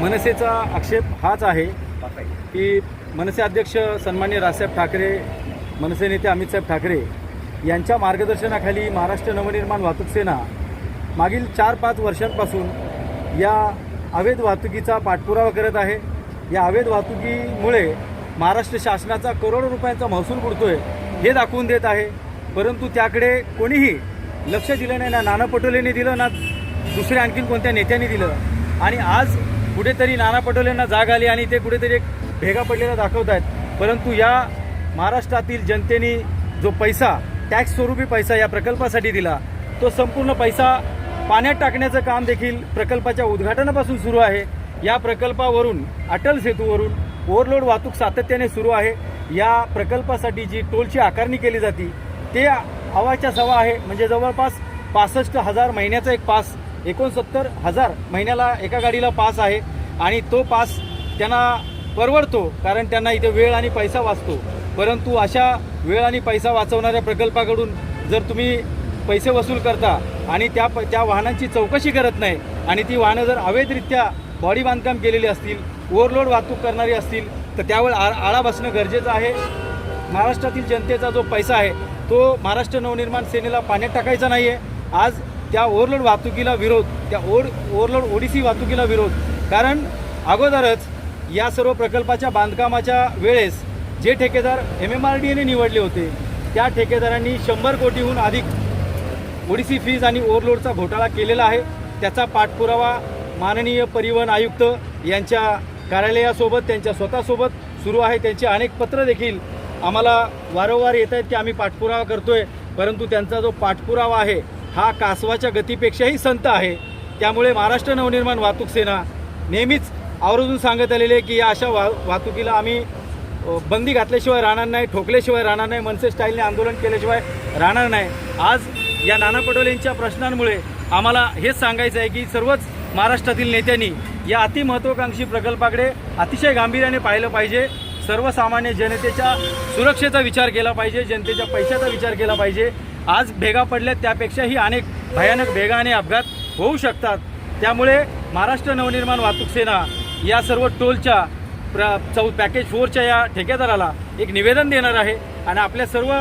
मनसेचा आक्षेप हाच आहे की मनसे अध्यक्ष सन्मान्य राजसाहेब ठाकरे मनसे नेते अमितसाहेब ठाकरे यांच्या मार्गदर्शनाखाली महाराष्ट्र नवनिर्माण वाहतूक सेना मागील चार पाच वर्षांपासून या अवैध वाहतुकीचा पाठपुरावा करत आहे. या अवैध वाहतुकीमुळे महाराष्ट्र शासनाचा करोडो रुपयांचा महसूल बुडतोय हे दाखवून देत आहे. परंतु त्याकडे कोणीही लक्ष दिलं नाही ना नाना पटोलेने दिलं ना दुसऱ्या आणखीन कोणत्या नेत्यांनी दिलं. आणि आज कुठेतरी नाना पटोलेंना जाग आली आणि ते कुठेतरी एक भेगा पडलेला दाखवत आहेत परंतु या महाराष्ट्रातील जनतेने जो पैसा टॅक्स स्वरूपी पैसा या प्रकल्पासाठी दिला तो संपूर्ण पैसा पाण्यात टाकण्याचं काम देखील प्रकल्पाच्या उद्घाटनापासून सुरू आहे. या प्रकल्पावरून अटल सेतूवरून ओव्हरलोड वाहतूक सातत्याने सुरू आहे. या प्रकल्पासाठी जी टोलची आकारणी केली जाते ते हवाच्या सवा आहे. म्हणजे जवळपास पासष्ट हजार महिन्याचा एक पास एकोणसत्तर हजार महिन्याला एका गाडीला पास आहे आणि तो पास त्यांना परवडतो कारण त्यांना इथे वेळ आणि पैसा वाचतो. परंतु अशा वेळ आणि पैसा वाचवणाऱ्या प्रकल्पाकडून जर तुम्ही पैसे वसूल करता आणि त्या प त्या वाहनांची चौकशी करत नाही आणि ती वाहनं जर अवैधरित्या बॉडी बांधकाम केलेली असतील ओव्हरलोड वाहतूक करणारी असतील तर त्यावर आ आळा बसणं गरजेचं आहे. महाराष्ट्रातील जनतेचा जो पैसा आहे तो महाराष्ट्र नवनिर्माण सेनेला पाण्यात टाकायचा नाही आहे आज त्या ओव्हरलोड वाहतुकीला विरोध त्या ओर ओव्हरलोड ओडिसी वाहतुकीला विरोध. कारण अगोदरच या सर्व प्रकल्पाच्या बांधकामाच्या वेळेस जे ठेकेदार एम एम आर डी एने निवडले होते त्या ठेकेदारांनी शंभर कोटीहून अधिक ओडिसी फीज आणि ओव्हरलोडचा घोटाळा केलेला आहे. त्याचा पाठपुरावा माननीय परिवहन आयुक्त यांच्या कार्यालयासोबत त्यांच्या स्वतःसोबत सुरू आहे. त्यांचे अनेक पत्र देखील आम्हाला वारंवार येत आहेत की आम्ही पाठपुरावा करतोय. परंतु त्यांचा जो पाठपुरावा आहे हा कासवाच्या गतीपेक्षाही संत आहे. त्यामुळे महाराष्ट्र नवनिर्माण वाहतूक सेना नेहमीच आवर्जून सांगत आलेले की या अशा वा वाहतुकीला आम्ही बंदी घातल्याशिवाय राहणार नाही ठोकल्याशिवाय राहणार नाही मनसे स्टाईलने आंदोलन केल्याशिवाय राहणार नाही. आज या नाना पटोलेंच्या प्रश्नांमुळे आम्हाला हेच सांगायचं आहे की सर्वच महाराष्ट्रातील नेत्यांनी या अतिमहत्वाकांक्षी प्रकल्पाकडे अतिशय गांभीर्याने पाहिलं पाहिजे. सर्वसामान्य जनतेच्या सुरक्षेचा विचार केला पाहिजे जनतेच्या पैशाचा विचार केला पाहिजे. आज भेगा पडल्यात त्यापेक्षाही अनेक भयानक भेगा आणि अपघात होऊ शकतात. त्यामुळे महाराष्ट्र नवनिर्माण वाहतूक सेना या सर्व टोलच्या प्र चौ पॅकेज फोरच्या या ठेकेदाराला एक निवेदन देणार आहे आणि आपल्या सर्व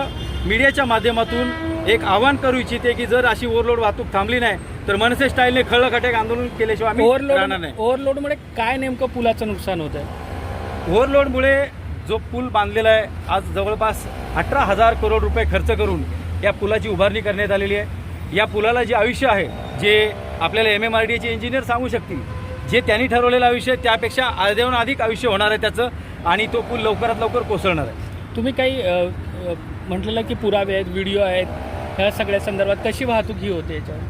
मीडियाच्या माध्यमातून एक आवाहन करू इच्छिते की जर अशी ओव्हरलोड वाहतूक थांबली नाही तर मनसे स्टाईलने खळखटाक आंदोलन केल्याशिवाय आम्ही ओव्हरलोड राहणार नाही. ओव्हरलोडमुळे काय नेमकं पुलाचं नुकसान होत आहे? ओव्हरलोडमुळे जो पूल बांधलेला आहे आज जवळपास अठरा हजार करोड रुपये खर्च करून या पुलाची उभारणी करण्यात आलेली आहे. या पुलाला जे आयुष्य आहे जे आपल्याला एम एम आर डी एचे इंजिनियर सांगू शकतील जे त्यांनी ठरवलेलं आयुष्य आहे, त्यापेक्षा अर्ध्याहून अधिक आयुष्य होणार आहे त्याचं आणि तो पूल लवकरात लवकर कोसळणार आहे. तुम्ही काही अ, अ, म्हटलेलं की पुरावे आहेत व्हिडिओ आहेत ह्या सगळ्या संदर्भात कशी वाहतूक ही होते याच्यावर?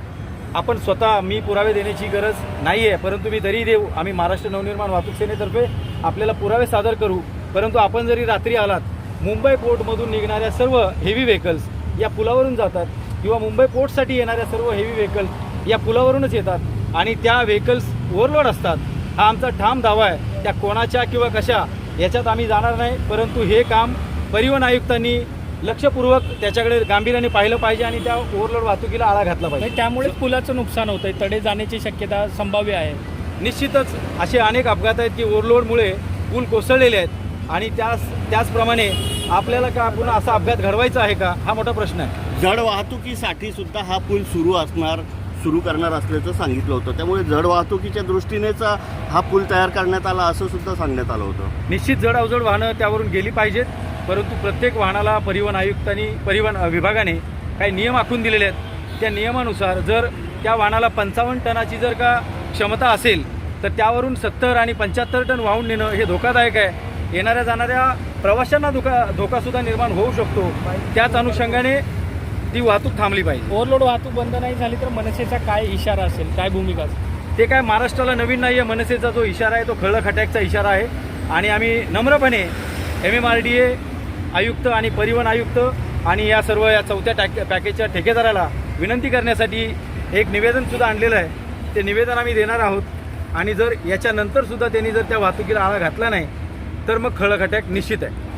आपण स्वतः मी पुरावे देण्याची गरज नाही आहे परंतु मी तरी देऊ. आम्ही महाराष्ट्र नवनिर्माण वाहतूक सेनेतर्फे आपल्याला पुरावे सादर करू. परंतु आपण जरी रात्री आलात मुंबई पोर्टमधून निघणाऱ्या सर्व हेवी व्हेकल्स या पुलावरून जातात किंवा मुंबई पोर्टसाठी येणाऱ्या सर्व हेवी व्हेकल्स या पुलावरूनच येतात आणि त्या व्हेकल्स ओव्हरलोड असतात. हा आमचा ठाम दावा आहे. त्या कोणाच्या किंवा कशा याच्यात आम्ही जाणार नाही परंतु हे काम परिवहन आयुक्तांनी लक्षपूर्वक त्याच्याकडे गांभीर्याने पाहिलं पाहिजे आणि त्या ओव्हरलोड वाहतुकीला आळा घातला पाहिजे. त्यामुळेच पुलाचं नुकसान होत आहे तडे जाण्याची शक्यता संभाव्य आहे. निश्चितच असे अनेक अपघात आहेत की ओव्हरलोडमुळे पूल कोसळलेले आहेत. आणि त्याच त्याचप्रमाणे आपल्याला का पुन्हा असा अपघात घडवायचा आहे का? हा मोठा प्रश्न आहे. जड वाहतुकीसाठी सुद्धा हा पूल सुरू असणार सुरू करणार असल्याचं सांगितलं होतं. त्यामुळे जड वाहतुकीच्या दृष्टीनेच हा पूल तयार करण्यात आला असं सुद्धा सांगण्यात आलं होतं. निश्चित जड अवजड वाहनं त्यावरून गेली पाहिजेत. परंतु प्रत्येक वाहनाला परिवहन आयुक्तांनी परिवहन विभागाने काही नियम आखून दिलेले आहेत. त्या नियमानुसार जर त्या वाहनाला पंचावन्न टनाची जर का क्षमता असेल तर त्यावरून सत्तर आणि पंच्याहत्तर टन वाहून नेणं हे धोकादायक आहे. येणाऱ्या जाणाऱ्या प्रवाशांना धोका धोकासुद्धा निर्माण होऊ शकतो. त्याच अनुषंगाने ती वाहतूक थांबली पाहिजे. ओव्हरलोड वाहतूक बंद नाही झाली तर मनसेचा काय इशारा असेल? काय भूमिका असेल? ते काय महाराष्ट्राला नवीन नाही आहे मनसेचा जो इशारा आहे तो खळलं खटॅकचा इशारा आहे. आणि आम्ही नम्रपणे M M R D A आयुक्त आणि परिवहन आयुक्त आणि या सर्व या चौथ्या टॅक पॅकेजच्या ठेकेदाराला विनंती करण्यासाठी एक निवेदनसुद्धा आणलेलं आहे. ते निवेदन आम्ही देणार आहोत. आणि जर याच्यानंतर सुद्धा त्यांनी जर त्या वाहतुकीला आळा घातला नाही तर मग खळखटॅक निश्चित आहे.